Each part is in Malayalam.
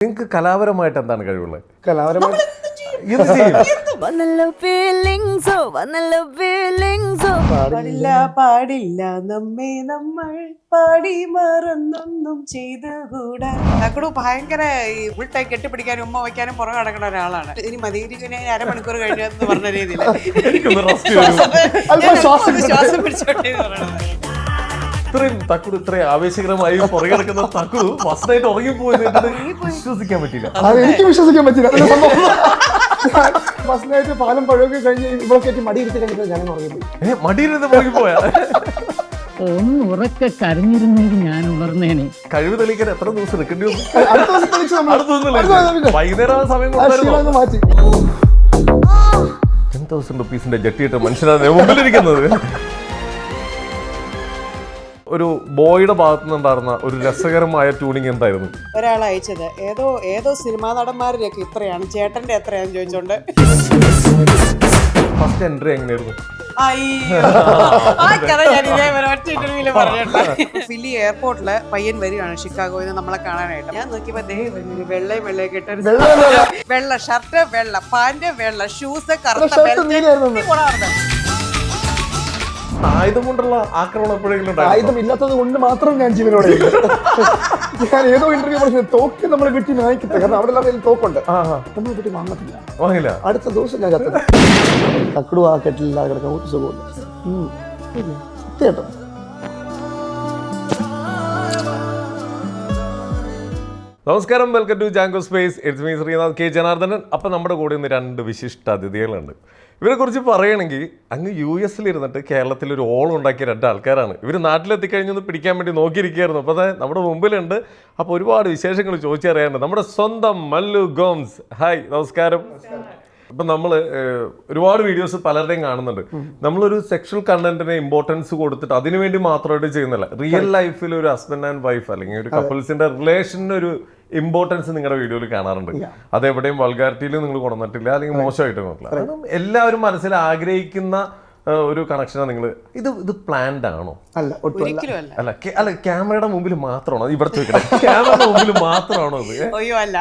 നിങ്ങൾക്ക് കലാപരമായിട്ട് എന്താണ് കഴിവുള്ളത് ഇത് ചെയ്യും? വന്നല്ലോ ഫീലിങ്സോ വന്നല്ലോ ഫീലിങ്സോ പാടില്ല പാടില്ല നമ്മെ നമ്മൾ പാടി മറന്നൊന്നും ചെയ്തുകൂടാ. തക്കടു ഭയങ്കര ഈ ഉൾട്ടായി കെട്ടിപ്പിടിക്കാനും ഉമ്മ വയ്ക്കാനും പുറകെ നടക്കുന്ന ഒരാളാണ്. ഇനി മതിയിരിക്കുന്ന അരമണിക്കൂർ കഴിഞ്ഞു എന്ന് പറഞ്ഞ രീതിയിൽ ശ്വാസം ശ്വാസം പിടിച്ചോട്ടെ എന്ന് പറയണത് ഇത്രയും തക്കുടു ഇത്രയും ആവേശകരമായി പുറകെ കിടക്കുന്ന തക്കുടു ഫസ്റ്റായിട്ട് ഉറങ്ങിപ്പോയി വിശ്വസിക്കാൻ പറ്റില്ല അത് എനിക്ക് വിശ്വസിക്കാൻ പറ്റില്ല അതിന്റെ ഫസ്റ്റ് നൈറ്റ് പാലം പഴയൊക്കെ കഴിഞ്ഞ് ഇവിടെ കയറ്റി മടിയിരുത്തി കഴിഞ്ഞിട്ട് ഞാൻ ഉറങ്ങിപ്പോയി ഏ മടിയിരുന്ന് പുറകിപ്പോയാ ഒന്ന് ഉറക്കെ കരഞ്ഞിരുന്നെങ്കിൽ ഞാൻ ഉണർന്നേനെ. കഴിവ് തെളിയിക്കാൻ എത്ര ദിവസം എടുക്കേണ്ടി വന്നു? അടുത്ത ദിവസം തെളിച്ച് നമ്മൾ അടുത്ത ദിവസം അടുത്ത ദിവസം തെളിയിച്ചു. വൈകുന്നേരം ആ സമയം ആ അങ്ങ് മാറ്റി. ടെൻ തൗസൻഡ് റുപ്പീസിന്റെ ജട്ടിയിട്ട് മനുഷ്യനാണ് മുമ്പിലിരിക്കുന്നത്? ഒരു ബോയുടെ ഭാഗത്തു നിന്നുണ്ടായിരുന്ന ഒരു രസകരമായ ട്യൂണിങ് എന്തായിരുന്നു? ഒരാൾ അയച്ചത്. ഏതോ ഏതോ സിനിമാ നടന്മാരിലൊക്കെ ഇത്രയാണ്. ചേട്ടന്റെ എത്രയാണ് ചോദിച്ചോണ്ട്. ഫസ്റ്റ് എൻട്രി എങ്ങനെയായിരുന്നു? ഫില്ലി എയർപോർട്ടിൽ പയ്യൻ വരികയാണ് ഷിക്കാഗോയിൽ നിന്ന് നമ്മളെ കാണാനായിട്ട്. ഞാൻ നോക്കിയപ്പോ ദേ ഒരു വെള്ളയും വെള്ളയും കിട്ടൊരു വെള്ള ഷർട്ട് വെള്ള പാന്റ് വെള്ള ഷൂസ് കറുത്ത വെള്ളം ബെൽറ്റ്. ആയുധം കൊണ്ടുള്ള ആക്രമണം എപ്പോഴെങ്കിലും? ആയുധം ഇല്ലാത്തത് കൊണ്ട് മാത്രം ഞാൻ ജീവനോടെ. ഞാൻ ഏതോ ഇന്റർവ്യൂ പറഞ്ഞു തോക്ക് നമ്മൾ കിട്ടി നായിക്കത്തെ. കാരണം അവിടെ എല്ലാവരും തോക്കുണ്ട്. നമ്മൾ കിട്ടി വാങ്ങത്തില്ല വാങ്ങില്ല അടുത്ത ദിവസം ഞാൻ ചത്തത് കക്കടു ആ കെട്ടിലില്ലാതെ കിടക്കാൻ ഒരു സുഖമില്ല നമസ്കാരം. Welcome to Jango space it's me Sreenath K. Janardhanan. അപ്പം നമ്മുടെ കൂടെ ഇന്ന് രണ്ട് വിശിഷ്ട അതിഥികളുണ്ട് ഇവരെ കുറിച്ച് പറയുകയാണെങ്കിൽ അങ്ങ് യു എസിൽ ഇരുന്നിട്ട് കേരളത്തിൽ ഒരു ഓളം ഉണ്ടാക്കിയ രണ്ട് ആൾക്കാരാണ്. ഇവർ നാട്ടിലെത്തിക്കഴിഞ്ഞൊന്ന് പിടിക്കാൻ വേണ്ടി നോക്കിയിരിക്കുകയായിരുന്നു. അപ്പോൾ അതെ നമ്മുടെ മുമ്പിലുണ്ട്. അപ്പോൾ ഒരുപാട് വിശേഷങ്ങൾ ചോദിച്ചറിയാറുണ്ട് നമ്മുടെ സ്വന്തം മല്ലു ഗോംസ്. ഹായ് നമസ്കാരം. ഇപ്പം നമ്മൾ ഒരുപാട് വീഡിയോസ് പലരുടെയും കാണുന്നുണ്ട്. നമ്മളൊരു സെക്ഷൽ കണ്ടന്റിനെ ഇമ്പോർട്ടൻസ് കൊടുത്തിട്ട് അതിനുവേണ്ടി മാത്രമായിട്ട് ചെയ്യുന്നില്ല റിയൽ ലൈഫിൽ ഒരു ഹസ്ബൻഡ് ആൻഡ് വൈഫ് അല്ലെങ്കിൽ ഒരു കപ്പിൾസിന്റെ റിലേഷന് ഒരു ഇമ്പോർട്ടൻസ് നിങ്ങളുടെ വീഡിയോയിൽ കാണാറുണ്ട്. അതെവിടെയും വൾഗാരിറ്റിയിൽ നിങ്ങൾ കൊണ്ടുവന്നിട്ടില്ല അല്ലെങ്കിൽ മോശമായിട്ട് നോക്കില്ല. എല്ലാവരും മനസ്സിൽ ആഗ്രഹിക്കുന്ന ഒരു കണക്ഷനാണ് നിങ്ങൾ ഇത് ഇത് പ്ലാൻഡ് ആണോ? അല്ല അല്ല. ഒരിക്കലും അല്ല. അല്ല ക്യാമറയുടെ മുമ്പിൽ മാത്രമാണോ? ഇവിടെ ചോദിക്കട്ടെ. ക്യാമറയുടെ മുമ്പിൽ മാത്രമാണോ ഇത്? അയ്യോ അല്ല.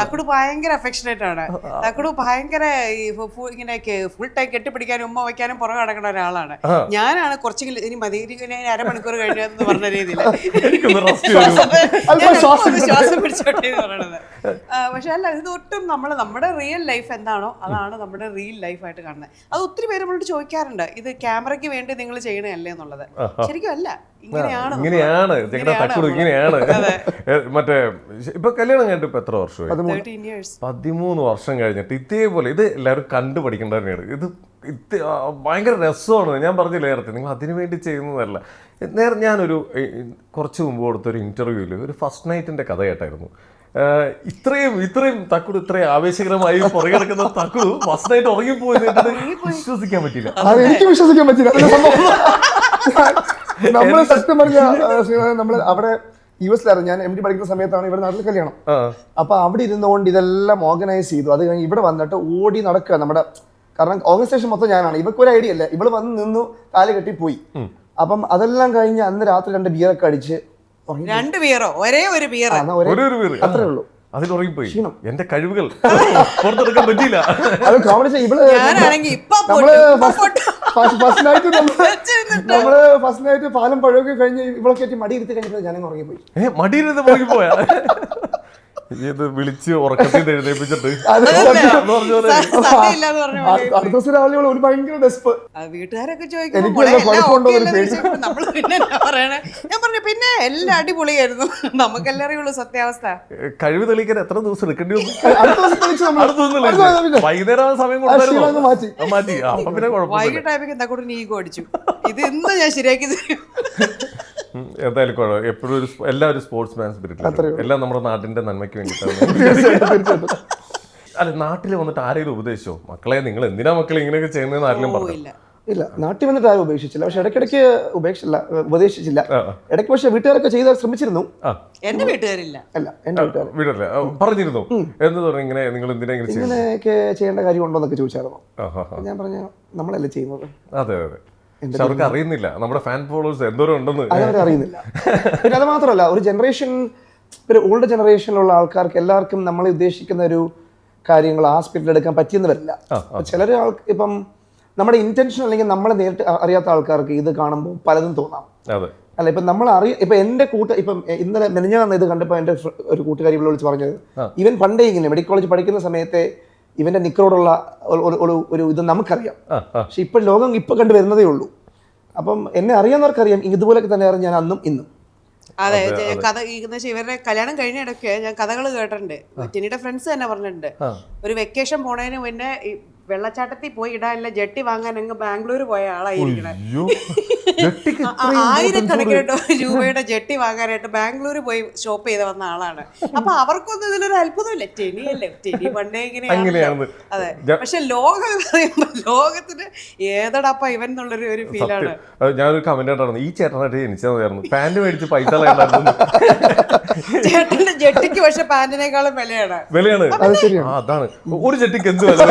തക്കുടു ഭയങ്കര അഫെക്ഷനേറ്റ് ആണ്. തക്കുടു ഭയങ്കര ഇങ്ങനെ ഫുൾ ടൈം കെട്ടിപ്പിടിക്കാനും ഉമ്മ വയ്ക്കാനും പുറകെ നടക്കുന്ന ഒരാളാണ്. ഞാനാണ് കുറച്ചെങ്കിലും ഇനി മതി ഇനി അരമണിക്കൂർ കഴിഞ്ഞു എന്ന് പറഞ്ഞ രീതിയിൽ ശ്വാസം പിടിച്ചോട്ടെ. എന്ന് പറയണത്. പക്ഷെ അല്ല ഇത് ഒട്ടും നമ്മൾ നമ്മുടെ റിയൽ ലൈഫ് എന്താണോ അതാണ് നമ്മുടെ റിയൽ ലൈഫായിട്ട് കാണുന്നത്. അത് ഒത്തിരി പേര് നമ്മളോട് ചോദിക്കാറുണ്ട് ഇത് ക്യാമറയ്ക്ക് വേണ്ടി നിങ്ങൾ ചെയ്യണല്ലേ എന്നുള്ളത്. ശരിക്കും അല്ല. ഇങ്ങനെയാണ്. ഇങ്ങനെയാണ്. ഇങ്ങനെയാണ് മറ്റേ ഇപ്പൊ കല്യാണം കഴിഞ്ഞിട്ട് ഇപ്പൊ എത്ര വർഷമായി? 13 years. പതിമൂന്ന് വർഷം കഴിഞ്ഞിട്ട് ഇതേപോലെ ഇത് എല്ലാവരും കണ്ടു പഠിക്കേണ്ട തന്നെയാണ് ഇത് ഭയങ്കര രസമാണ്. ഞാൻ പറഞ്ഞില്ല നേരത്തെ നിങ്ങൾ അതിനു വേണ്ടി ചെയ്യുന്നതല്ല. നേരെ ഞാനൊരു കുറച്ച് മുമ്പ് കൊടുത്തൊരു ഇന്റർവ്യൂവിൽ ഒരു ഫസ്റ്റ് നൈറ്റിന്റെ കഥ കേട്ടായിരുന്നു. ഇത്രയും ഇത്രയും തക്കുടു ഇത്രയും ആവേശകരമായി പുറകെ കിടക്കുന്ന തക്കുടു ഫസ്റ്റ് നൈറ്റ് ഉറങ്ങിപ്പോയി വിശ്വസിക്കാൻ പറ്റില്ല അത്. എനിക്ക് വിശ്വസിക്കാൻ പറ്റില്ല നമ്മൾ നമ്മൾ സത്യം പറഞ്ഞ നമ്മൾ അവിടെ യു എസിലായിരുന്നു ഞാൻ എം ഡി പഠിക്കുന്ന സമയത്താണ് ഇവിടെ നാട്ടിൽ കല്യാണം. അപ്പൊ അവിടെ ഇരുന്നുകൊണ്ട് ഇതെല്ലാം ഓർഗനൈസ് ചെയ്തു. അത് കഴിഞ്ഞ് ഇവിടെ വന്നിട്ട് ഓടി നടക്കുക. നമ്മുടെ കാരണം ഓർഗനൈസേഷൻ മൊത്തം ഞാനാണ്. ഇവർക്ക് ഒരു ഐഡിയ അല്ല ഇവൾ വന്ന് നിന്നു കാൽ കെട്ടി പോയി. അപ്പം അതെല്ലാം കഴിഞ്ഞ് അന്ന് രാത്രി രണ്ട് ബിയറൊക്കെ അടിച്ച്. രണ്ട് ബിയറോ ഒരേ ഒരു ബിയർ അത്രേ ഉള്ളൂ. അതിൽ ഉറങ്ങിപ്പോയി. എന്റെ കഴിവുകൾ. പുറത്തെടുക്കാൻ പറ്റിയില്ല. അത് കോമഡി ഇവൾ നമ്മൾ ഫസ്റ്റ് നൈറ്റ്. നമ്മൾ ഫസ്റ്റ് നൈറ്റ് പാലം പഴയൊക്കെ കഴിഞ്ഞ് ഇവളൊക്കെ മടിയിരുത്തി മടി ഇരുത്തി കഴിഞ്ഞപ്പോൾ ഞാൻ ഉറങ്ങിപ്പോയി. ഏ മടിയിരുന്ന് പുറകിപ്പോയാ ഇത് വിളിച്ച് ഉറക്കത്തിൽ എഴുന്നേപ്പിച്ചിട്ട് അടുത്ത ദിവസം രാവിലെ ഒരു ഭയങ്കര ഡെസ്പ് ആ, വീട്ടുകാരൊക്കെ നമ്മൾ പിന്നെ എന്നാ പറയണേ? ഞാൻ പറഞ്ഞു പിന്നെ എല്ലാം അടിപൊളിയായിരുന്നു. നമുക്കെല്ലാം അറിയുള്ളൂ സത്യാവസ്ഥ. കഴിവ് തെളിയിക്കാൻ എത്ര ദിവസം എടുക്കേണ്ടി വന്നു? നമ്മൾ-. വൈകുന്നേരം സമയം മാറ്റി. ആ, മാറ്റി. അപ്പൊ പിന്നെ വൈകിട്ടായപ്പോ എന്താ കൂടുതൽ ഈഗോ അടിച്ചു. ഇത് ഇന്ന് ഞാൻ ശരിയാക്കി തരും. ഉം, എന്തായാലും കുഴപ്പം എപ്പോഴും ഒരു എല്ലാ ഒരു സ്പോർട്സ് മാൻ സ്പിരിറ്റ് എല്ലാം നമ്മുടെ നാടിന്റെ നന്മയ്ക്ക് വേണ്ടിയിട്ടാണ്. അല്ല നാട്ടിൽ വന്നിട്ട് ആരെങ്കിലും ഉപദേശിച്ചോ? മക്കളെ നിങ്ങൾ എന്തിനാ മക്കളെ ഇങ്ങനെയൊക്കെ ചെയ്യുന്നതെന്ന് ആരെങ്കിലും പറഞ്ഞു? ഇല്ല ഇല്ല നാട്ടിൽ വന്നിട്ട് ആരും ഉപേക്ഷിച്ചില്ല. പക്ഷെ ഇടയ്ക്കിടയ്ക്ക് ഉപേക്ഷിച്ചില്ല ഉപദേശിച്ചില്ല. ഇടയ്ക്ക് പക്ഷെ വീട്ടുകാരൊക്കെ ചെയ്താൽ ശ്രമിച്ചിരുന്നു. എന്റെ വീട്ടുകാരില്ല. അല്ല എന്റെ വീട്ടുകാർ വീടല്ലേ ആ, പറഞ്ഞിരുന്നു? എന്ന് പറഞ്ഞു ഇങ്ങനെ നിങ്ങൾ എന്തിനാ ഇങ്ങനെ ചെയ്യുന്നത്? ഇങ്ങനെയൊക്കെ ചെയ്യേണ്ട കാര്യമുണ്ടോ എന്നൊക്കെ ചോദിച്ചായിരുന്നു. ഞാൻ പറഞ്ഞു നമ്മളല്ലേ ചെയ്യുന്നത്? അതെ അതെ. പക്ഷെ അവർക്ക് അറിയുന്നില്ല. നമ്മുടെ ഫാൻ ഫോളോവേഴ്സ് എന്തോരം ഉണ്ടെന്ന്. അറിയുന്നില്ല. പിന്നെ അത് മാത്രമല്ല ഒരു ജനറേഷൻ ഒരു ഓൾഡ് ജനറേഷനിലുള്ള ആൾക്കാർക്ക് എല്ലാവർക്കും നമ്മൾ ഉദ്ദേശിക്കുന്ന ഒരു കാര്യങ്ങൾ ആ സ്പീഡിൽ എടുക്കാൻ പറ്റിയെന്ന് വരില്ല. ചിലർ ആൾ ഇപ്പം നമ്മുടെ ഇന്റൻഷൻ അല്ലെങ്കിൽ നമ്മളെ നേരിട്ട് അറിയാത്ത ആൾക്കാർക്ക് ഇത് കാണുമ്പോൾ പലതും തോന്നാം. അല്ല ഇപ്പം നമ്മൾ അറിയ ഇപ്പം എന്റെ കൂട്ട ഇപ്പം ഇന്നലെ മെനഞ്ഞാന്ന് ഇത് കണ്ടപ്പോൾ എന്റെ ഒരു കൂട്ടുകാരി വിളിച്ച് പറഞ്ഞത് ഇവൻ പണ്ടേ ഇങ്ങനെ മെഡിക്കൽ കോളേജ് പഠിക്കുന്ന സമയത്തെ ഇവന്റെ നിക്കറോടുള്ള ഒരു- ഒരു- ഇത് നമുക്കറിയാം. പക്ഷെ ഇപ്പം ലോകം ഇപ്പം കണ്ടു വരുന്നതേ ഉള്ളൂ. അപ്പം എന്നെ അറിയാവുന്നവർക്കറിയാം. ഇതുപോലൊക്കെ തന്നെയായിരുന്നു ഞാൻ അന്നും ഇന്നും. അതെ കഥ ഈ എന്ന് വെച്ചാൽ ഇവരുടെ കല്യാണം കഴിഞ്ഞ ഇടയ്ക്ക് ഞാൻ കഥകൾ കേട്ടിട്ടുണ്ട്. ചിനിയുടെ ഫ്രണ്ട്സ് തന്നെ പറഞ്ഞിട്ടുണ്ട്. ഒരു വെക്കേഷൻ പോണതിന് മുന്നേ വെള്ളച്ചാട്ടത്തിൽ പോയി ഇടാനുള്ള ജെട്ടി വാങ്ങാൻ അങ്ങ് ബാംഗ്ലൂർ പോയ ആളായിരിക്കണേ. ആയിരക്കണക്കിന് രൂപയുടെ ജെട്ടി വാങ്ങാനായിട്ട് ബാംഗ്ലൂർ പോയി ഷോപ്പ് ചെയ്ത് വന്ന ആളാണ്. അപ്പൊ അവർക്കൊന്നും ഇതിലൊരു അത്ഭുതമില്ല. ടെനിയല്ലേ? ടെനി പണ്ടേ ഇങ്ങനെ അതെ. പക്ഷെ ലോകം ലോകത്തിന് ഏതടപ്പ ഇവൻ എന്നുള്ളൊരു ഒരു ഫീലാണ്. ഞാനൊരു കമന്റ് ഈ ചേട്ടനായിട്ട് ജനിച്ചതായിരുന്നു പാന്റ് മേടിച്ച് പൈസ ചേട്ടന്റെ ജെട്ടിക്ക് പക്ഷെ പാന്റിനേക്കാളും വിലയാണ്. വിലയാണ്. അത് ശരിയാണ്. അതാണ്. ഒരു ജെട്ടിക്ക് എന്ത് വില.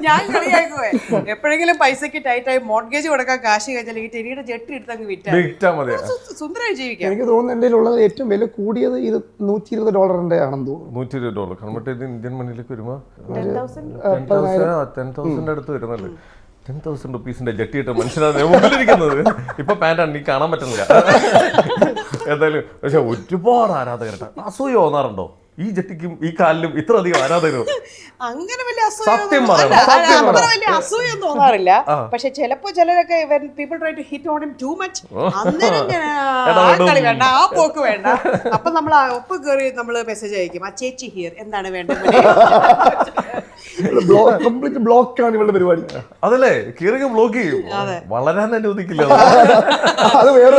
ഞാൻ കളിയാക്കുവേ. എപ്പോഴെങ്കിലും പൈസക്ക് ടൈറ്റായി മോർഗേജ് കൊടുക്കാൻ കാശ് കഴിഞ്ഞാൽ ഈ ടെനിയുടെ ജെട്ടി എടുത്ത് അങ്ങ് വിറ്റാ. മതി സുന്ദരമായി ജീവിക്കാം. എനിക്ക് തോന്നുന്നു എന്റെ ഉള്ളത് ഏറ്റവും വില കൂടിയത് ഇത് നൂറ്റി ഇരുപത് ഡോളറിന്റെ ആണെന്ന് തോന്നുന്നു. നൂറ്റി ഇരുപത് ഡോളർ. കൺവേർട്ട് ചെയ്ത് ഇന്ത്യൻ മണിയിലേക്ക് വരുമോ ടെൻ തൗസൻഡ് അടുത്ത് വരുന്നല്ലേ. ടെൻ തൗസൻഡ് റുപ്പീസിന്റെ ജെട്ടിയിട്ട് മനുഷ്യനാണ് മുമ്പിലിരിക്കുന്നത്. ഇപ്പൊ പാന്റാണ് നീ കാണാൻ പറ്റുന്നില്ല. എന്തായാലും പക്ഷെ ഒരുപാട് ആരാധകരുണ്ട്. അസൂയ തോന്നാറുണ്ടോ? ഈ ജെട്ടിക്കും ഈ കാലിലും ഇത്ര അധികം ആരാധകരോ അങ്ങനെ വലിയ അസൂയ സത്യം. വലിയ അസൂയ തോന്നാറില്ല. പക്ഷെ ചിലപ്പോ ചിലരൊക്കെ people try to hit on too much അന്നേരം കളി വേണ്ട ആ പോക്ക് വേണ്ട. അപ്പൊ നമ്മൾ ഒപ്പ് കയറി നമ്മൾ മെസ്സേജ് അയക്കും. ആ ചേച്ചി ഹിയർ എന്താണ് വേണ്ടത്? ബ്ലോക്ക് കംപ്ലീറ്റ് ബ്ലോക്കാണ് ഇവളുടെ പരിപാടി. അതല്ലേ കീറിങ് ബ്ലോക്ക് ചെയ്യും. വളരാൻ അനുവദിക്കില്ല. അത് വേറെ